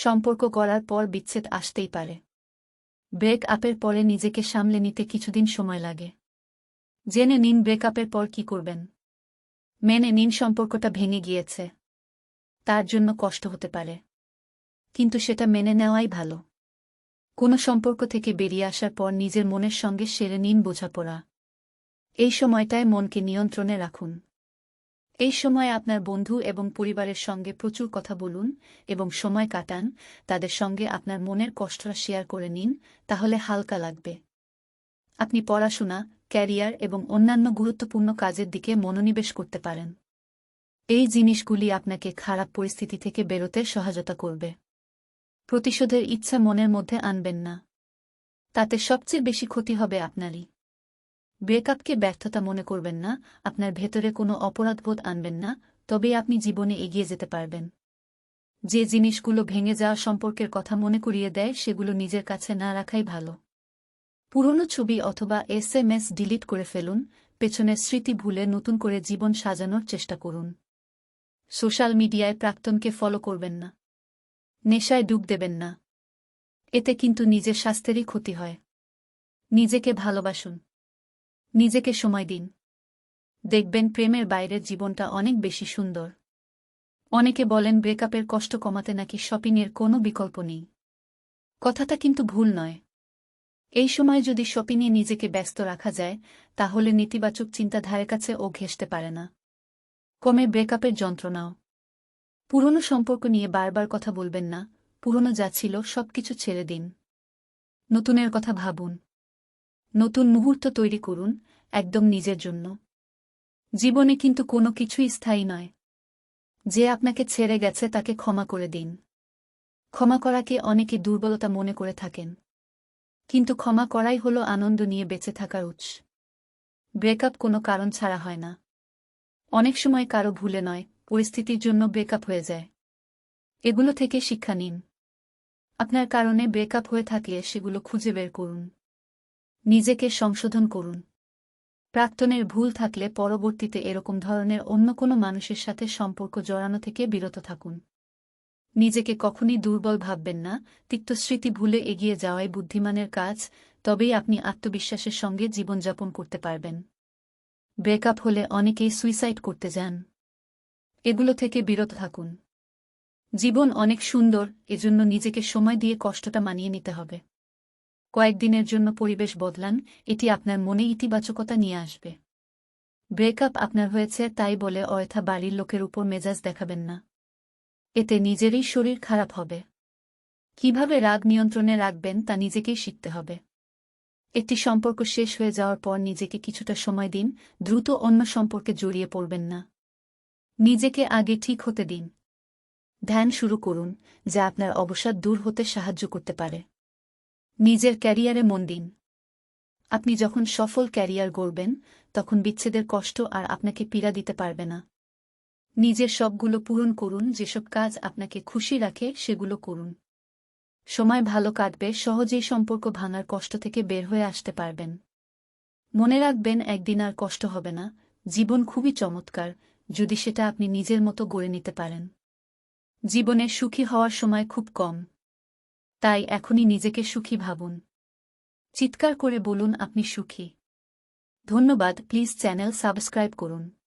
সম্পর্ক করার পর বিচ্ছেদ আসতেই পারে। ব্রেক আপের পরে নিজেকে সামলে নিতে কিছুদিন সময় লাগে। জেনে নিন ব্রেকআপের পর কি করবেন। মেনে নিন সম্পর্কটা ভেঙে গিয়েছে। তার জন্য কষ্ট হতে পারে। কিন্তু সেটা মেনে নেওয়াই ভালো। কোনো সম্পর্ক থেকে বেরিয়ে আসার পর নিজের মনের সঙ্গে সেরে নিন বোঝাপড়া। এই সময়টায় মনকে নিয়ন্ত্রণে রাখুন। এই সময় আপনার বন্ধু এবং পরিবারের সঙ্গে প্রচুর কথা বলুন এবং সময় কাটান, তাদের সঙ্গে আপনার মনের কষ্টটা শেয়ার করে নিন, তাহলে হালকা লাগবে। আপনি পড়াশোনা, ক্যারিয়ার এবং অন্যান্য গুরুত্বপূর্ণ কাজের দিকে মনোনিবেশ করতে পারেন। এই জিনিসগুলি আপনাকে খারাপ পরিস্থিতি থেকে বেরোতে সহায়তা করবে। প্রতিশোধের ইচ্ছা মনের মধ্যে আনবেন না। তাতে সবচেয়ে বেশি ক্ষতি হবে আপনারই। ব্রেকআপকে ব্যর্থতা মনে করবেন না, আপনার ভেতরে কোনো অপরাধবোধ আনবেন না, তবেই আপনি জীবনে এগিয়ে যেতে পারবেন। যে জিনিসগুলো ভেঙে যাওয়া সম্পর্কের কথা মনে করিয়ে দেয়, সেগুলো নিজের কাছে না রাখাই ভালো। পুরনো ছবি অথবা এস এম এস ডিলিট করে ফেলুন, পেছনের স্মৃতি ভুলে নতুন করে জীবন সাজানোর চেষ্টা করুন। সোশ্যাল মিডিয়ায় প্রাক্তনকে ফলো করবেন না। নেশায় ডুব দেবেন না। এতে কিন্তু নিজের স্বাস্থ্যেরই ক্ষতি হয়। নিজেকে ভালোবাসুন। নিজেকে সময় দিন। দেখবেন প্রেমের বাইরের জীবনটা অনেক বেশি সুন্দর। অনেকে বলেন ব্রেকআপের কষ্ট কমাতে নাকি শপিংয়ের কোনো বিকল্প নেই। কথাটা কিন্তু ভুল নয়। এই সময় যদি শপিংয়ে নিজেকে ব্যস্ত রাখা যায়, তাহলে নেতিবাচক চিন্তাধারের কাছে ও ঘেসতে পারে না। কমে ব্রেকআপের যন্ত্রণাও। পুরনো সম্পর্ক নিয়ে বারবার কথা বলবেন না, পুরনো যা ছিল সবকিছু ছেড়ে দিন। নতুনের কথা ভাবুন। নতুন মুহূর্ত তৈরি করুন, একদম নিজের জন্য। জীবনে কিন্তু কোনো কিছুই স্থায়ী নয়। যে আপনাকে ছেড়ে গেছে তাকে ক্ষমা করে দিন। ক্ষমা করাকে অনেকে দুর্বলতা মনে করে থাকেন। কিন্তু ক্ষমা করাই হল আনন্দ নিয়ে বেঁচে থাকার উৎস। ব্রেকআপ কোনো কারণ ছাড়া হয় না। অনেক সময় কারও ভুলে নয়, পরিস্থিতির জন্য ব্রেকআপ হয়ে যায়। এগুলো থেকে শিক্ষা নিন। আপনার কারণে ব্রেকআপ হয়ে থাকলে সেগুলো খুঁজে বের করুন। নিজেকে সংশোধন করুন। প্রাক্তনের ভুল থাকলে পরবর্তীতে এরকম ধরনের অন্য কোনো মানুষের সাথে সম্পর্ক জড়ানো থেকে বিরত থাকুন। নিজেকে কখনই দুর্বল ভাববেন না, তিক্ত স্মৃতি ভুলে এগিয়ে যাওয়াই বুদ্ধিমানের কাজ, তবেই আপনি আত্মবিশ্বাসের সঙ্গে জীবনযাপন করতে পারবেন। ব্রেকআপ হলে অনেকেই সুইসাইড করতে যান। এগুলো থেকে বিরত থাকুন। জীবন অনেক সুন্দর, এজন্য নিজেকে সময় দিয়ে কষ্টটা মানিয়ে নিতে হবে। কয়েকদিনের জন্য পরিবেশ বদলান, এটি আপনার মনে ইতিবাচকতা নিয়ে আসবে। ব্রেকআপ আপনার হয়েছে, তাই বলে অয়থা বাড়ির লোকের উপর মেজাজ দেখাবেন না। এতে নিজেরই শরীর খারাপ হবে। কীভাবে রাগ নিয়ন্ত্রণে রাখবেন, তা নিজেকেই শিখতে হবে। একটি সম্পর্ক শেষ হয়ে যাওয়ার পর নিজেকে কিছুটা সময় দিন, দ্রুত অন্য সম্পর্কে জড়িয়ে পড়বেন না। নিজেকে আগে ঠিক হতে দিন। ধ্যান শুরু করুন, যা আপনার অবসাদ দূর হতে সাহায্য করতে পারে। নিজের ক্যারিয়ারে মন দিন। আপনি যখন সফল ক্যারিয়ার গড়বেন, তখন বিচ্ছেদের কষ্ট আর আপনাকে পীড়া দিতে পারবে না। নিজের সবগুলো পূরণ করুন, যেসব কাজ আপনাকে খুশি রাখে, সেগুলো করুন। সময় ভালো কাটবে, সহজেই সম্পর্ক ভাঙার কষ্ট থেকে বের হয়ে আসতে পারবেন। মনে রাখবেন, একদিন আর কষ্ট হবে না। জীবন খুবই চমৎকার, যদি সেটা আপনি নিজের মতো গড়ে নিতে পারেন। জীবনে সুখী হওয়ার সময় খুব কম। তাই এখনই নিজেকে সুখী ভাবুন। চিৎকার করে বলুন, আপনি সুখী। ধন্যবাদ, প্লিজ চ্যানেল সাবস্ক্রাইব করুন।